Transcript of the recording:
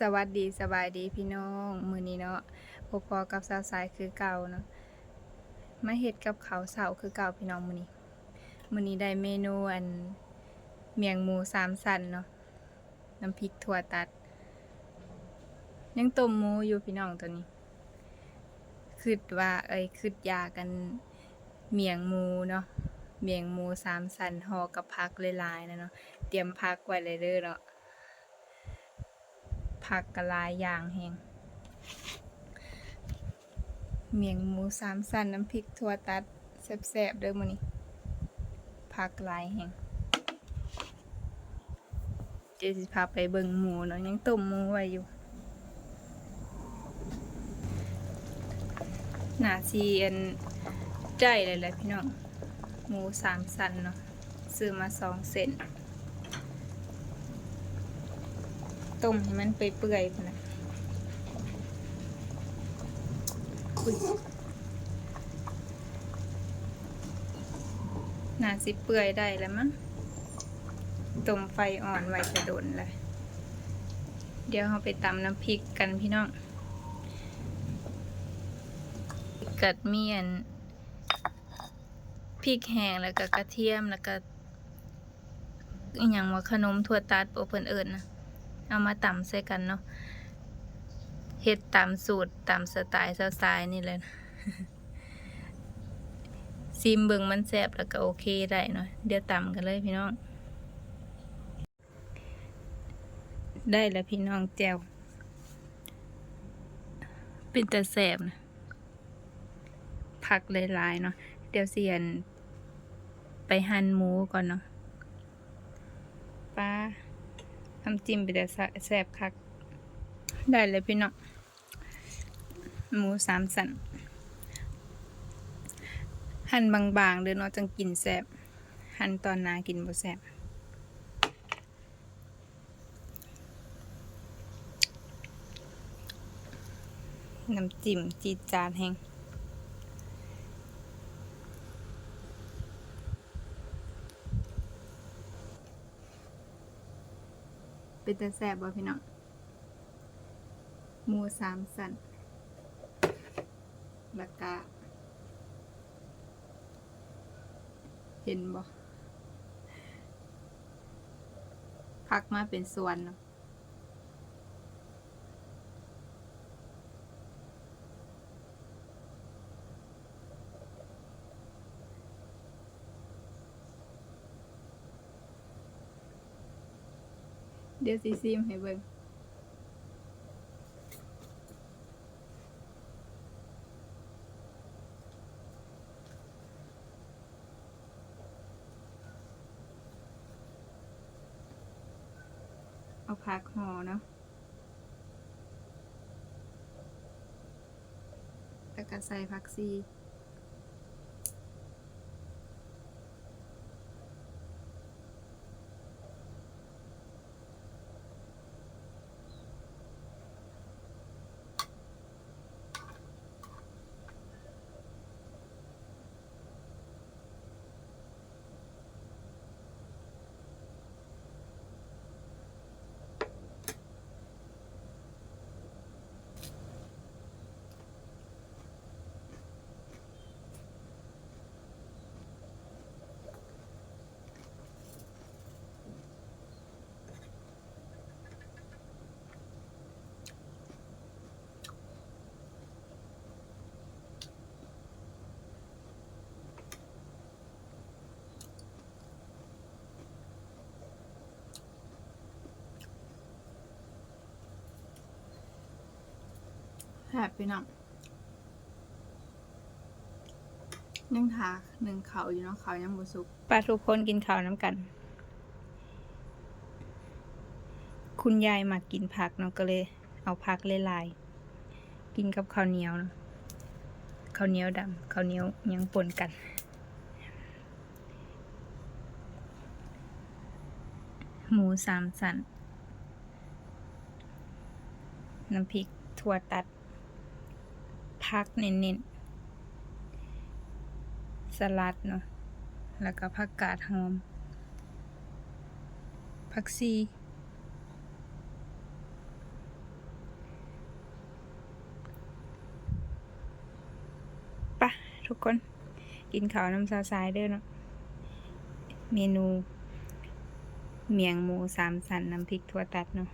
สวัสดีสบายดีพี่น้องมือนี้เนาะพบพอกับสาวสายคือเก่าเนาะมาเฮ็ดกับเขาเสาคือเก่าพี่น้องมือนี้มือนี้ได้เมนูอันเมียงหมูสามสันเนาะน้ำพริกถั่วตัด ยังต้มหมูอยู่พี่น้องตัวนี้คิดว่าเอ้ยคิดยากันเมียงหมูเนาะเมียงหมูสามสันห่อกับผักหลายๆนะเนาะเตรียมผักไว้เลยเด้อเนาะ ผักกะลายอย่างแหงเมียงหมูสามสันน้ำพริกถั่วตัดแซ่บๆเด้อมื้อนี้ผักหลายแหงเดี๋ยวสิพาไปเบิ่งหมูเนาะยังต้มหมูไว้อยู่หน้าซีอันได้เลยแหละพี่น้องหมูสามสันเนาะซื้อมาสองเซน ต้มให้มันเปื่อยๆพุ่นะน่าสิเปื่อยได้แล้วมั้งต้มไฟอ่อนไว้จะโดนเลย เดี๋ยวเราไปตำน้ำพริกกันพี่น้อง กัดเมียนพริกแห้งแล้วก็กระเทียมแล้วก็อย่างว่าขนมถั่วตัดโอเพิ่นเอิญนะ เอามาตำใส่กันเนาะเฮ็ดตามสูตรตามสไตล์สาวๆนี่เลยนะซิมเบิงมันแซ่บแล้วก็โอเคได้เนาะเดี๋ยวตำกันเลยพี่น้อง ได้แล้วพี่น้องแจวเป็นแต่แซ่บนะผักหลายๆเนาะเดี๋ยวเสียนไปหั่นหมูก่อนเนาะปลา น้ำจิ้มไปแต่แซ่บคัก ได้เลยพี่น้องหมูสามสัน หั่นบางๆเด้อเนาะจังกินแซ่บหั่นตอนนากินบ่แซ่บน้ำจิ้มจีดจานแห้ง เป็นแต่แซ่บบ่พี่น้องหมูสามสันแล้วก็เห็นบ่พักมาเป็นส่วนเนาะ เดี๋ยวสิซิมให้เบิ่งเอาผักห่อเนาะแล้วก็ใส่ผักซี แซ่บพี่น้องยังทาหนึ่งเขาอยู่เนาะเขายังบ่สุกปลาทุกคนกินข้าวน้ำกัน คุณยายมากินผักเนาะก็เลย เอาผักหลายๆกินกับข้าวเหนียวเนาะข้าวเหนียวดำข้าวเหนียวยังปนกันหมูสามสัน น้ำพริกถั่วตัด พักเน้นๆ สลัดเนาะ แล้วก็ผักกาดหอม ผักซีปะทุกคน กินข้าวน้ำซาซายเด้อเนาะ เมนู เมียงหมูสามสันน้ำพริกถั่วตัดเนาะ